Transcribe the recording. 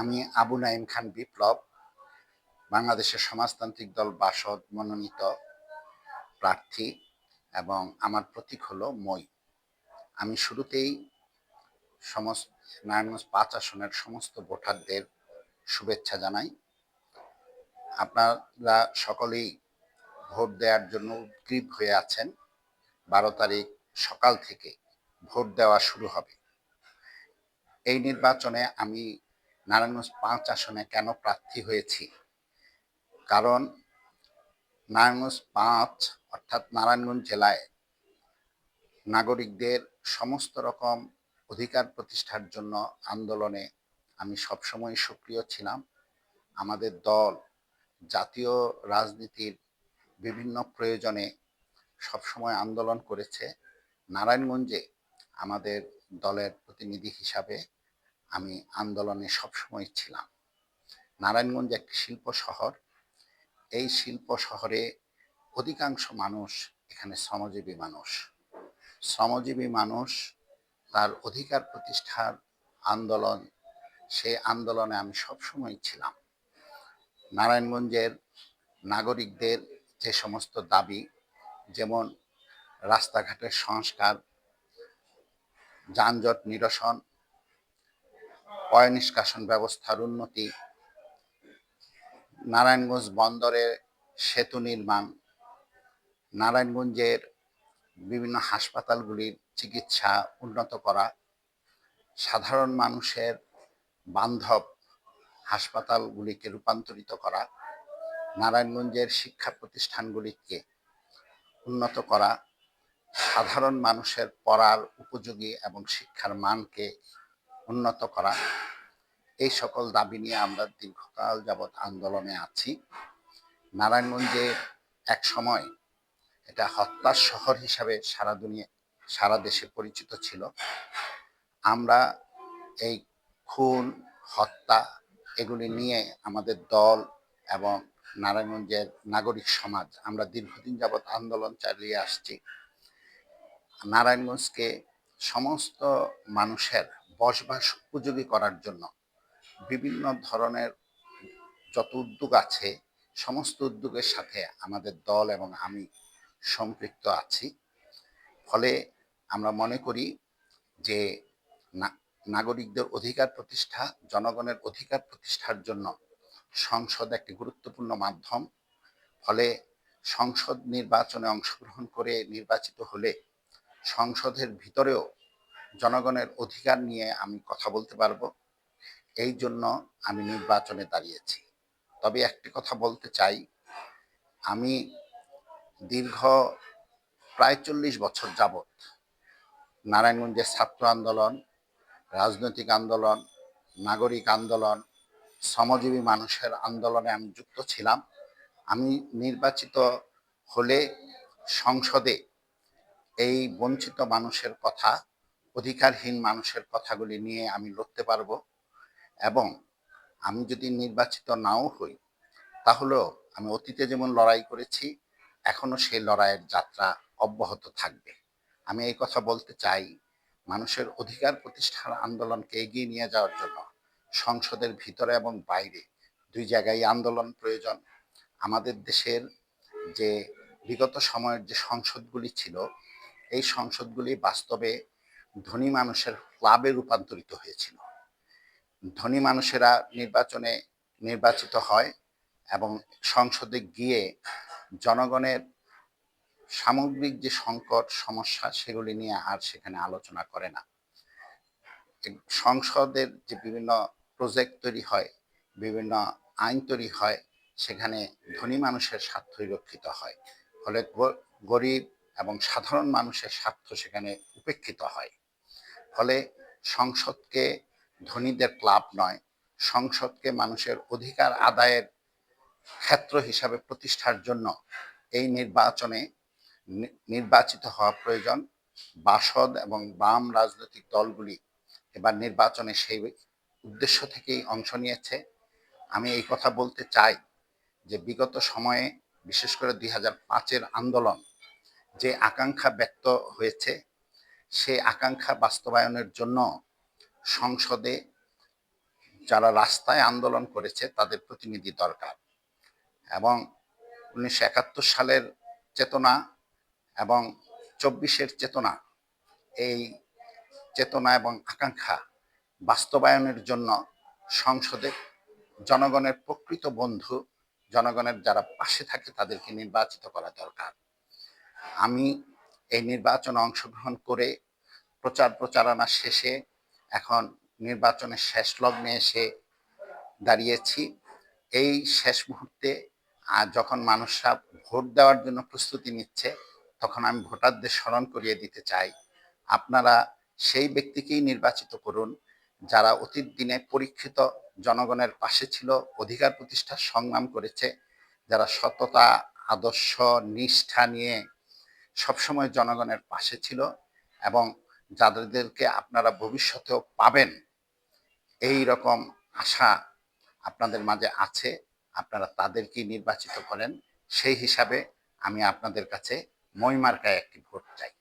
আমি আবু নাইম খান বিপ্লব, বাংলাদেশের সমাজতান্ত্রিক দল বাসদ মনোনীত প্রার্থী এবং আমার প্রতীক হলো মই। আমি শুরুতেই সমস্ত নারায়ণগঞ্জ পাঁচ আসনের সমস্ত ভোটারদের শুভেচ্ছা জানাই। আপনারা সকলেই ভোট দেওয়ার জন্য উদ্গ্রীব হয়ে আছেন। বারো তারিখ সকাল থেকে ভোট দেওয়া শুরু হবে। এই নির্বাচনে আমি নারায়ণগঞ্জ পাঁচ আসনে কেন প্রার্থী হয়েছি? কারণ নারায়ণগঞ্জ পাঁচ অর্থাৎ নারায়ণগঞ্জ জেলায় নাগরিকদের সমস্ত রকম অধিকার প্রতিষ্ঠার জন্য আন্দোলনে আমি সবসময় সক্রিয় ছিলাম। আমাদের দল, জাতীয় রাজনীতির বিভিন্ন প্রয়োজনে সবসময় আন্দোলন করেছে। নারায়ণগঞ্জে আমাদের দলের প্রতিনিধি হিসাবে আমি আন্দোলনে সবসময় ছিলাম। নারায়ণগঞ্জ একটি শিল্প শহর। এই শিল্প শহরে অধিকাংশ মানুষ এখানে শ্রমজীবী মানুষ। শ্রমজীবী মানুষ তার অধিকার প্রতিষ্ঠার আন্দোলন, সেই আন্দোলনে আমি সবসময় ছিলাম। নারায়ণগঞ্জের নাগরিকদের যে সমস্ত দাবি, যেমন রাস্তাঘাটের সংস্কার, যানজট নিরসন পয় নিষ্কাশন ব্যবস্থার উন্নতি, নারায়ণগঞ্জ বন্দরের সেতু নির্মাণ, নারায়ণগঞ্জের বিভিন্ন হাসপাতালগুলির চিকিৎসা উন্নত করা, সাধারণ মানুষের বান্ধব হাসপাতালগুলিকে রূপান্তরিত করা, নারায়ণগঞ্জের শিক্ষা প্রতিষ্ঠানগুলিকে উন্নত করা, সাধারণ মানুষের পড়ার উপযোগী এবং শিক্ষার মানকে উন্নত করা। এই সকল দাবি নিয়ে আমরা দীর্ঘকাল যাবৎ আন্দোলনে আছি। নারায়ণগঞ্জে এক সময় এটা হত্যার শহর হিসাবে সারা দুনিয়া, সারা দেশে পরিচিত ছিল। আমরা এই খুন, হত্যা এগুলি নিয়ে আমাদের দল এবং নারায়ণগঞ্জের নাগরিক সমাজ আমরা দীর্ঘদিন যাবৎ আন্দোলন চালিয়ে আসছি। নারায়ণগঞ্জকে সমস্ত মানুষের বসবাস উপযোগী করার জন্য বিভিন্ন ধরনের যত উদ্যোগ আছে, সমস্ত উদ্যোগের সাথে আমাদের দল এবং আমি সম্পৃক্ত আছি। ফলে আমরা মনে করি যে নাগরিকদের অধিকার প্রতিষ্ঠা, জনগণের অধিকার প্রতিষ্ঠার জন্য সংসদ একটি গুরুত্বপূর্ণ মাধ্যম। ফলে সংসদ নির্বাচনে অংশগ্রহণ করে নির্বাচিত হলে সংসদের ভিতরেও জনগণের অধিকার নিয়ে আমি কথা বলতে পারব। এই জন্য আমি নির্বাচনে দাঁড়িয়েছি। তবে একটি কথা বলতে চাই, আমি দীর্ঘ প্রায় চল্লিশ বছর যাবৎ নারায়ণগঞ্জের ছাত্র আন্দোলন, রাজনৈতিক আন্দোলন, নাগরিক আন্দোলন, শ্রমজীবী মানুষের আন্দোলনে আমি যুক্ত ছিলাম। আমি নির্বাচিত হলে সংসদে এই বঞ্চিত মানুষের কথা অধিকারহীন মানুষের কথাগুলি নিয়ে আমি লড়তে পারব এবং আমি যদি নির্বাচিত নাও হই, তাহলেও আমি অতীতে যেমন লড়াই করেছি এখনও সেই লড়াইয়ের যাত্রা অব্যাহত থাকবে। আমি এই কথা বলতে চাই মানুষের অধিকার প্রতিষ্ঠার আন্দোলনকে এগিয়ে নিয়ে যাওয়ার জন্য। সংসদের ভিতরে এবং বাইরে দুই জায়গায় আন্দোলন প্রয়োজন। আমাদের দেশের যে বিগত সময়ের যে সংসদগুলি ছিল, এই সংসদগুলি বাস্তবে ধনী মানুষের ক্লাবে রূপান্তরিত হয়েছিল। ধনী মানুষেরা নির্বাচনে নির্বাচিত হয় এবং সংসদে গিয়ে জনগণের সামগ্রিক যে সংকট, সমস্যা সেগুলি নিয়ে আর সেখানে আলোচনা করে না। সংসদের যে বিভিন্ন প্রজেক্ট তৈরি হয়, বিভিন্ন আইন তৈরি হয়, সেখানে ধনী মানুষের স্বার্থই রক্ষিত হয়। ফলে গরিব এবং সাধারণ মানুষের স্বার্থ সেখানে উপেক্ষিত হয়। ফলে সংসদকে ধনীদের ক্লাব নয়, সংসদকে মানুষের অধিকার আদায়ের ক্ষেত্র হিসাবে প্রতিষ্ঠার জন্য এই নির্বাচনে নির্বাচিত হওয়া প্রয়োজন। বাসদ এবং বাম রাজনৈতিক দলগুলি এবার নির্বাচনে সেই উদ্দেশ্য থেকেই অংশ নিয়েছে। আমি এই কথা বলতে চাই যে বিগত সময়ে, বিশেষ করে দুই হাজার পাঁচের আন্দোলন যে আকাঙ্ক্ষা ব্যক্ত হয়েছে সেই আকাঙ্ক্ষা বাস্তবায়নের জন্য সংসদে যারা রাস্তায় আন্দোলন করেছে, তাদের প্রতিনিধি দরকার। এবং উনিশশো একাত্তর সালের চেতনা এবং চব্বিশের চেতনা, এই চেতনা এবং আকাঙ্ক্ষা বাস্তবায়নের জন্য সংসদে জনগণের প্রকৃত বন্ধু, জনগণের যারা পাশে থাকে, তাদেরকে নির্বাচিত করা দরকার। আমি এই নির্বাচনে অংশগ্রহণ করে প্রচার প্রচারণা শেষে এখন নির্বাচনের শেষ লগ্নে এসে দাঁড়িয়েছি। এই শেষ মুহূর্তে আহ, যখন মানুষরা ভোট দেওয়ার জন্য প্রস্তুতি নিচ্ছে তখন আমি ভোটারদের স্মরণ করিয়ে দিতে চাই। আপনারা সেই ব্যক্তিকেই নির্বাচিত করুন যারা অতীত দিনে পরীক্ষিত জনগণের পাশে ছিল অধিকার প্রতিষ্ঠার সংগ্রাম করেছে যারা সততা আদর্শ নিষ্ঠা নিয়ে সবসময় জনগণের পাশে ছিল এবং যাদেরকে আপনারা ভবিষ্যতেও পাবেন, এই রকম আশা আপনাদের মাঝে আছে, আপনারা তাদেরকেই নির্বাচিত করেন। সেই হিসাবে আমি আপনাদের কাছে মইমার্কায় একটি ভোট চাই।